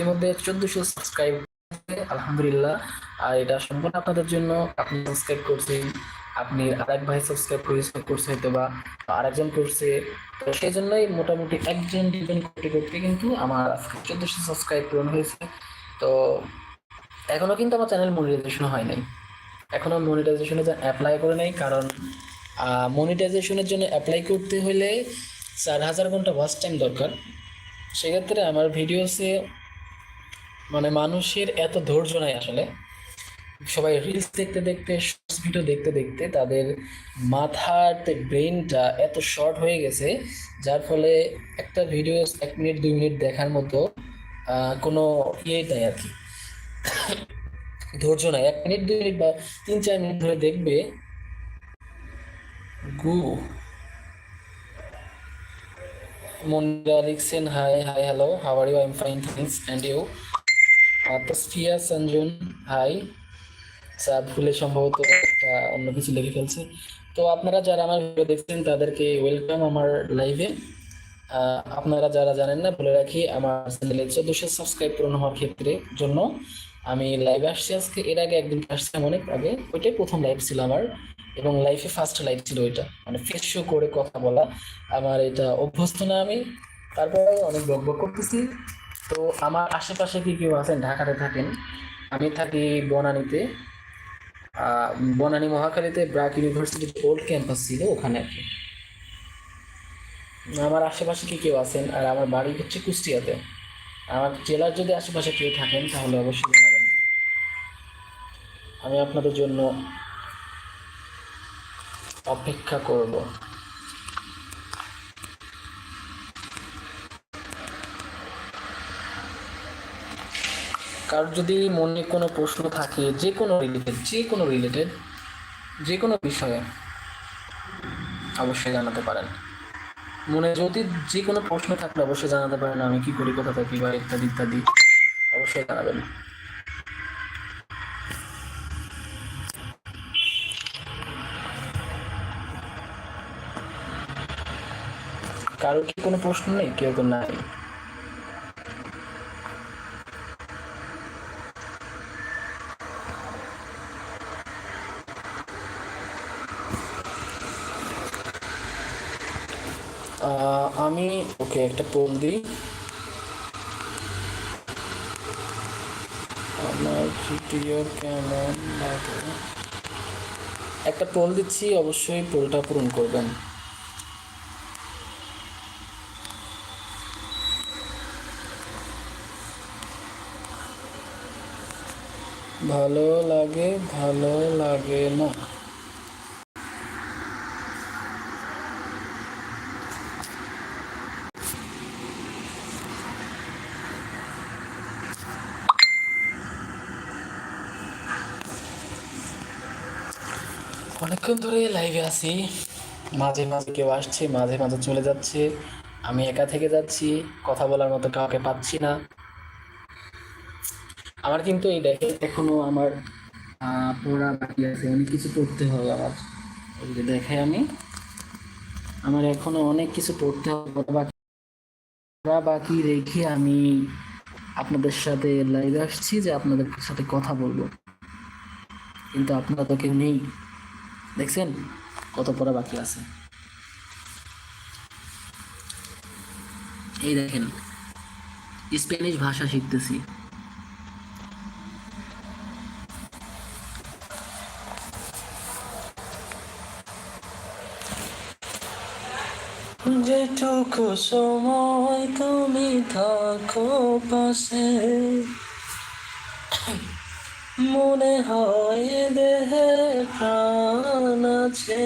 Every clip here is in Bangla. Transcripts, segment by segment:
এর মধ্যে চোদ্দশো সাবস্ক্রাইব আলহামদুলিল্লাহ। আর এটা সম্পূর্ণ আপনাদের জন্য। আপনি সাবস্ক্রাইব করছেন, আপনি আরেক ভাই সাবস্ক্রাইব করেছে, করছে হয়তো বা আরেকজন করছে। তো সেই জন্যই মোটামুটি একজন দুজন করতে করতে কিন্তু আমার আজকে চোদ্দশো সাবস্ক্রাইব পূরণ হয়েছে। তো এখনও কিন্তু আমার চ্যানেল মনিটাইজেশন হয় নাই। এখনও মনিটাইজেশনের জন্য অ্যাপ্লাই করে নাই, কারণ মনিটাইজেশনের জন্য অ্যাপ্লাই করতে হলে চার হাজার ঘণ্টা ওয়াচ টাইম দরকার। সেক্ষেত্রে আমার ভিডিওসে মানে মানুষের এত ধৈর্য নাই আসলে। সবাই রিলস দেখতে দেখতে শর্টস ভিডিও দেখতে দেখতে তাদের মাথার ব্রেনটা এত শর্ট হয়ে গেছে, যার ফলে একটা ভিডিও এক মিনিট দুই মিনিট দেখার মতো কোনো ইয়ে নাই আর কি। ধৈর্য নাই। এক মিনিট দুই মিনিট বা তিন চার মিনিট ধরে দেখবে, গু মুন্ডা লিখছেন hi hi hello how are you I am fine thanks and you Tasfia সঞ্জুন hi আচ্ছা ভুলে সম্ভবত অন্য কিছু লিখে ফেলছে। তো আপনারা যারা আমার ভিডিও দেখছেন, তাদেরকে ওয়েলকাম আমার লাইভে আপনারা যারা জানেন না বলে রাখি, আমার চ্যানেলে চোদ্দশো সাবস্ক্রাইব পূরণ হওয়ার ক্ষেত্রে জন্য আমি লাইভে আসছি আজকে। এর আগে একদিন আসছিলাম অনেক আগে, ওইটাই প্রথম লাইভ ছিল আমার। এবং লাইফে ফার্স্ট লাইফ ছিল ওইটা মানে ফেস শো করে কথা বলা। আমার এটা অভ্যস্ত না আমি। তারপরে অনেক বক বক করতেছি। তো আমার আশেপাশে কি কেউ আছেন? ঢাকাতে থাকেন। আমি থাকি বনানীতে। বনানী মহাখালীতে ব্রাক ইউনিভার্সিটির ওল্ড ক্যাম্পাস ছিল ওখানে আর কি। আমার আশেপাশে কি কেউ আছেন? আর আমার বাড়ি হচ্ছে কুষ্টিয়াতে। আমার জেলার যদি আশেপাশে কেউ থাকেন, তাহলে অবশ্যই জানাবেন। আমি আপনাদের জন্য অপেক্ষা করব। কারোর যদি মনে কোনো প্রশ্ন থাকে, যে কোনো রিলেটেড যে কোনো রিলেটেড যে কোনো বিষয়ে অবশ্যই জানাতে পারেন। মনে যদি যে কোনো প্রশ্ন থাকলে অবশ্যই জানাতে পারেন, আমি কি করি, কোথা থাকি বা ইত্যাদি ইত্যাদি, অবশ্যই জানাবেন। কারও কি কোনো প্রশ্ন নেই? কেউ তো নাই। আমি, ওকে, একটা পোল দিই। আমার ভিডিও কেমন একটা পোল দিচ্ছি, অবশ্যই পোলটা পূরণ করবেন। ভালো লাগে ভালো লাগে না। অনেকক্ষণ ধরে লাইভে আছি। মাঝে মাঝে কেউ আসছে, মাঝে মাঝে চলে যাচ্ছে। আমি একা থেকে যাচ্ছি, কথা বলার মতো কাউকে পাচ্ছি না। আমার কিন্তু এই দেখে এখনও আমার পড়া বাকি আছে, অনেক কিছু পড়তে হবে আমার এই যে দেখে আমি, আমার এখনও অনেক কিছু পড়তে হবে, পড়া বাকি পড়া বাকি রেখে আমি আপনাদের সাথে লাইভে আসছি যে আপনাদের সাথে কথা বলব। কিন্তু আপনারা তো কেউ নেই। দেখছেন কত পড়া বাকি আছে? এই দেখেন স্প্যানিশ ভাষা শিখতেছি। যেটুকু সময় তুমি থাকো পাশে। মনে হয় দেহে প্রাণ আছে।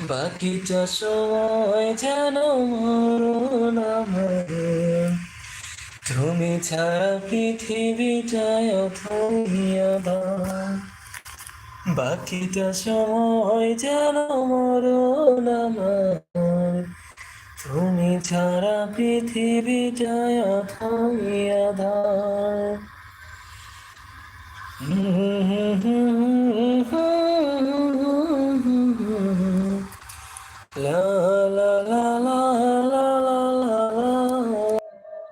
বাকিটা সময় যেন মরণ তুমি ছাড়া পৃথিবীটায় অথমিয়া বাকিটা সময় যেন আমার। তুমি ছাড়া পৃথিবীটায় অথমিয়া ধার